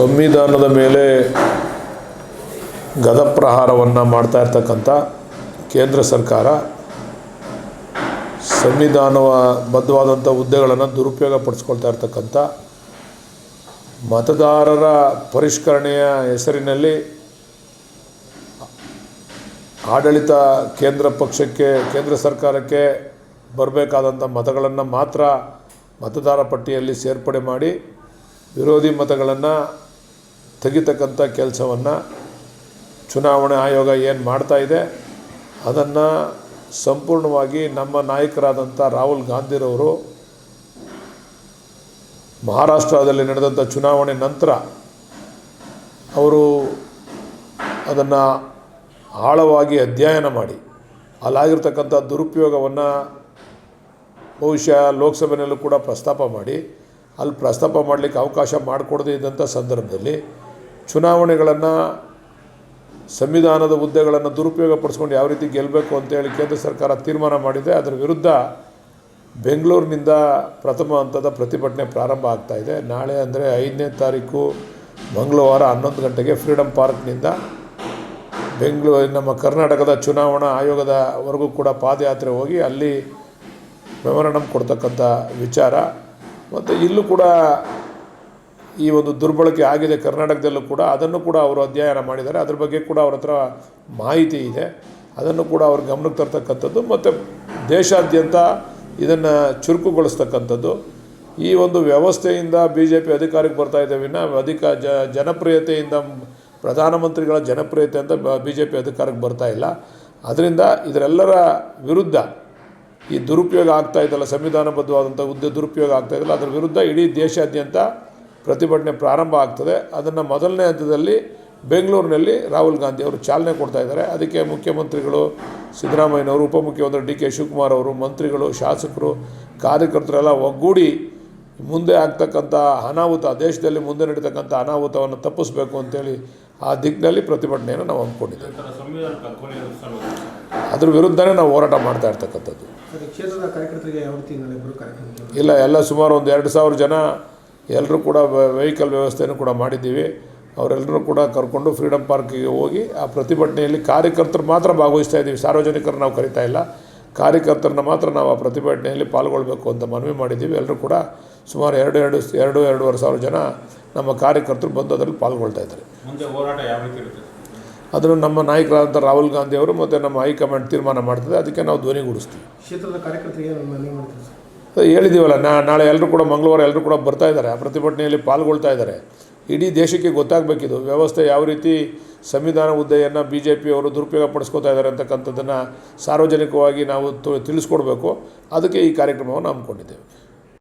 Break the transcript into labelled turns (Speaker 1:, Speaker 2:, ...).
Speaker 1: ಸಂವಿಧಾನದ ಮೇಲೆ ಗದಪ್ರಹಾರವನ್ನು ಮಾಡ್ತಾ ಇರ್ತಕ್ಕಂಥ ಕೇಂದ್ರ ಸರ್ಕಾರ ಸಂವಿಧಾನವ ಬದ್ಧವಾದಂಥ ಹುದ್ದೆಗಳನ್ನು ದುರುಪಯೋಗ ಪಡಿಸ್ಕೊಳ್ತಾ ಇರ್ತಕ್ಕಂಥ ಮತದಾರರ ಪರಿಷ್ಕರಣೆಯ ಹೆಸರಿನಲ್ಲಿ ಆಡಳಿತ ಕೇಂದ್ರ ಪಕ್ಷಕ್ಕೆ, ಕೇಂದ್ರ ಸರ್ಕಾರಕ್ಕೆ ಬರಬೇಕಾದಂಥ ಮತಗಳನ್ನು ಮಾತ್ರ ಮತದಾರ ಪಟ್ಟಿಯಲ್ಲಿ ಸೇರ್ಪಡೆ ಮಾಡಿ ವಿರೋಧಿ ಮತಗಳನ್ನು ತೆಗಿತಕ್ಕಂಥ ಕೆಲಸವನ್ನು ಚುನಾವಣೆ ಆಯೋಗ ಏನು ಮಾಡ್ತಾ ಇದೆ, ಅದನ್ನು ಸಂಪೂರ್ಣವಾಗಿ ನಮ್ಮ ನಾಯಕರಾದಂಥ ರಾಹುಲ್ ಗಾಂಧಿರವರು ಮಹಾರಾಷ್ಟ್ರದಲ್ಲಿ ನಡೆದಂಥ ಚುನಾವಣೆ ನಂತರ ಅವರು ಅದನ್ನು ಆಳವಾಗಿ ಅಧ್ಯಯನ ಮಾಡಿ, ಅಲ್ಲಾಗಿರ್ತಕ್ಕಂಥ ದುರುಪಯೋಗವನ್ನು ಬಹುಶಃ ಲೋಕಸಭೆಯಲ್ಲೂ ಕೂಡ ಪ್ರಸ್ತಾಪ ಮಾಡಿ, ಅಲ್ಲಿ ಪ್ರಸ್ತಾಪ ಮಾಡಲಿಕ್ಕೆ ಅವಕಾಶ ಮಾಡಿಕೊಡದೇ ಇದ್ದಂಥ ಸಂದರ್ಭದಲ್ಲಿ ಚುನಾವಣೆಗಳನ್ನು ಸಂವಿಧಾನದ ಹುದ್ದೆಗಳನ್ನು ದುರುಪಯೋಗ ಪಡಿಸ್ಕೊಂಡು ಯಾವ ರೀತಿ ಗೆಲ್ಲಬೇಕು ಅಂತೇಳಿ ಕೇಂದ್ರ ಸರ್ಕಾರ ತೀರ್ಮಾನ ಮಾಡಿದೆ. ಅದರ ವಿರುದ್ಧ ಬೆಂಗಳೂರಿನಿಂದ ಪ್ರಥಮ ಹಂತದ ಪ್ರತಿಭಟನೆ ಪ್ರಾರಂಭ ಆಗ್ತಾಯಿದೆ ನಾಳೆ ಅಂದರೆ ಐದನೇ ತಾರೀಕು ಮಂಗಳವಾರ ಹನ್ನೊಂದು ಗಂಟೆಗೆ ಫ್ರೀಡಮ್ ಪಾರ್ಕ್ನಿಂದ ಬೆಂಗಳೂರು ನಮ್ಮ ಕರ್ನಾಟಕದ ಚುನಾವಣಾ ಆಯೋಗದವರೆಗೂ ಕೂಡ ಪಾದಯಾತ್ರೆ ಹೋಗಿ ಅಲ್ಲಿ ಮೆಮೊರಂಡಮ್ ಕೊಡ್ತಕ್ಕಂಥ ವಿಚಾರ. ಮತ್ತು ಇಲ್ಲೂ ಕೂಡ ಈ ಒಂದು ದುರ್ಬಳಕೆ ಆಗಿದೆ ಕರ್ನಾಟಕದಲ್ಲೂ ಕೂಡ, ಅದನ್ನು ಕೂಡ ಅವರು ಅಧ್ಯಯನ ಮಾಡಿದ್ದಾರೆ. ಅದ್ರ ಬಗ್ಗೆ ಕೂಡ ಅವ್ರ ಹತ್ರ ಮಾಹಿತಿ ಇದೆ. ಅದನ್ನು ಕೂಡ ಅವ್ರ ಗಮನಕ್ಕೆ ತರ್ತಕ್ಕಂಥದ್ದು ಮತ್ತು ದೇಶಾದ್ಯಂತ ಇದನ್ನು ಚುರುಕುಗೊಳಿಸ್ತಕ್ಕಂಥದ್ದು. ಈ ಒಂದು ವ್ಯವಸ್ಥೆಯಿಂದ ಬಿ ಜೆ ಪಿ ಅಧಿಕಾರಕ್ಕೆ ಬರ್ತಾ ಇದೆ ವಿನ ಅಧಿಕ ಜನಪ್ರಿಯತೆಯಿಂದ, ಪ್ರಧಾನಮಂತ್ರಿಗಳ ಜನಪ್ರಿಯತೆಯಿಂದ ಬಿ ಜೆ ಪಿ ಅಧಿಕಾರಕ್ಕೆ ಬರ್ತಾ ಇಲ್ಲ. ಅದರಿಂದ ಇದರೆಲ್ಲರ ವಿರುದ್ಧ ಈ ದುರುಪಯೋಗ ಆಗ್ತಾ ಇದ್ದಲ್ಲ ಸಂವಿಧಾನಬದ್ಧವಾದಂಥ ಹುದ್ದೆ ದುರುಪಯೋಗ ಆಗ್ತಾ ಇದ್ದಲ್ಲ ಅದರ ವಿರುದ್ಧ ಇಡೀ ದೇಶಾದ್ಯಂತ ಪ್ರತಿಭಟನೆ ಪ್ರಾರಂಭ ಆಗ್ತದೆ. ಅದನ್ನು ಮೊದಲನೇ ಹಂತದಲ್ಲಿ ಬೆಂಗಳೂರಿನಲ್ಲಿ ರಾಹುಲ್ ಗಾಂಧಿ ಅವರು ಚಾಲನೆ ಕೊಡ್ತಾ ಇದ್ದಾರೆ. ಅದಕ್ಕೆ ಮುಖ್ಯಮಂತ್ರಿಗಳು ಸಿದ್ದರಾಮಯ್ಯನವರು ಉಪಮುಖ್ಯಮಂತ್ರಿ ಡಿ ಕೆ ಶಿವಕುಮಾರ್ ಅವರು ಮಂತ್ರಿಗಳು ಶಾಸಕರು ಕಾರ್ಯಕರ್ತರೆಲ್ಲ ಒಗ್ಗೂಡಿ ಮುಂದೆ ಆಗ್ತಕ್ಕಂಥ ಅನಾಹುತ ದೇಶದಲ್ಲಿ ಮುಂದೆ ನಡೀತಕ್ಕಂಥ ಅನಾಹುತವನ್ನು ತಪ್ಪಿಸ್ಬೇಕು ಅಂತೇಳಿ ಆ ದಿಕ್ಕಿನಲ್ಲಿ ಪ್ರತಿಭಟನೆಯನ್ನು ನಾವು ಹಮ್ಮಿಕೊಂಡಿದ್ದೇವೆ. ಅದ್ರ ವಿರುದ್ಧನೇ ನಾವು ಹೋರಾಟ ಮಾಡ್ತಾ ಇರ್ತಕ್ಕಂಥದ್ದು. ಇಲ್ಲ ಎಲ್ಲ ಸುಮಾರು ಒಂದು ಎರಡು ಸಾವಿರ ಜನ ಎಲ್ಲರೂ ಕೂಡ ವೆಹಿಕಲ್ ವ್ಯವಸ್ಥೆಯನ್ನು ಕೂಡ ಮಾಡಿದ್ದೀವಿ. ಅವರೆಲ್ಲರೂ ಕೂಡ ಕರ್ಕೊಂಡು ಫ್ರೀಡಮ್ ಪಾರ್ಕಿಗೆ ಹೋಗಿ ಆ ಪ್ರತಿಭಟನೆಯಲ್ಲಿ ಕಾರ್ಯಕರ್ತರು ಮಾತ್ರ ಭಾಗವಹಿಸ್ತಾ ಇದ್ದೀವಿ. ಸಾರ್ವಜನಿಕರು ನಾವು ಕರಿತಾ ಇಲ್ಲ. ಕಾರ್ಯಕರ್ತರನ್ನ ಮಾತ್ರ ನಾವು ಆ ಪ್ರತಿಭಟನೆಯಲ್ಲಿ ಪಾಲ್ಗೊಳ್ಬೇಕು ಅಂತ ಮನವಿ ಮಾಡಿದ್ದೀವಿ. ಎಲ್ಲರೂ ಕೂಡ ಸುಮಾರು ಎರಡು ಎರಡು ಎರಡು ಎರಡೂವರೆ ಸಾವಿರ ಜನ ನಮ್ಮ ಕಾರ್ಯಕರ್ತರು ಬಂದು ಅದರಲ್ಲಿ ಪಾಲ್ಗೊಳ್ತಾ ಇದ್ದಾರೆ.
Speaker 2: ಮುಂದೆ ಹೋರಾಟ ಯಾವ ರೀತಿ ಇರುತ್ತೆ?
Speaker 1: ಅದನ್ನು ನಮ್ಮ ನಾಯಕರಾದಂಥ ರಾಹುಲ್ ಗಾಂಧಿ ಅವರು ಮತ್ತು ನಮ್ಮ ಹೈಕಮಾಂಡ್ ತೀರ್ಮಾನ ಮಾಡ್ತದೆ ಅದಕ್ಕೆ ನಾವು ಧ್ವನಿಗೂಡಿಸ್ತೀವಿ
Speaker 3: ಕ್ಷೇತ್ರದ ಕಾರ್ಯಕರ್ತರಿಗೆ
Speaker 1: ಹೇಳಿದ್ದೀವಲ್ಲ ನಾ, ನಾಳೆ ಎಲ್ಲರೂ ಕೂಡ ಮಂಗಳವಾರ ಎಲ್ಲರೂ ಕೂಡ ಬರ್ತಾ ಇದ್ದಾರೆ, ಆ ಪ್ರತಿಭಟನೆಯಲ್ಲಿ ಪಾಲ್ಗೊಳ್ತಾ ಇದ್ದಾರೆ. ಇಡೀ ದೇಶಕ್ಕೆ ಗೊತ್ತಾಗಬೇಕಿದು, ವ್ಯವಸ್ಥೆ ಯಾವ ರೀತಿ, ಸಂವಿಧಾನ ಹುದ್ದೆಯನ್ನು ಬಿ ಜೆ ಪಿಯವರು ದುರುಪಯೋಗ ಪಡಿಸ್ಕೊತಾ ಇದ್ದಾರೆ ಅಂತಕ್ಕಂಥದ್ದನ್ನು ಸಾರ್ವಜನಿಕವಾಗಿ ನಾವು ತಿಳಿಸ್ಕೊಡ್ಬೇಕು. ಅದಕ್ಕೆ ಈ ಕಾರ್ಯಕ್ರಮವನ್ನು ಹಮ್ಮಿಕೊಂಡಿದ್ದೇವೆ.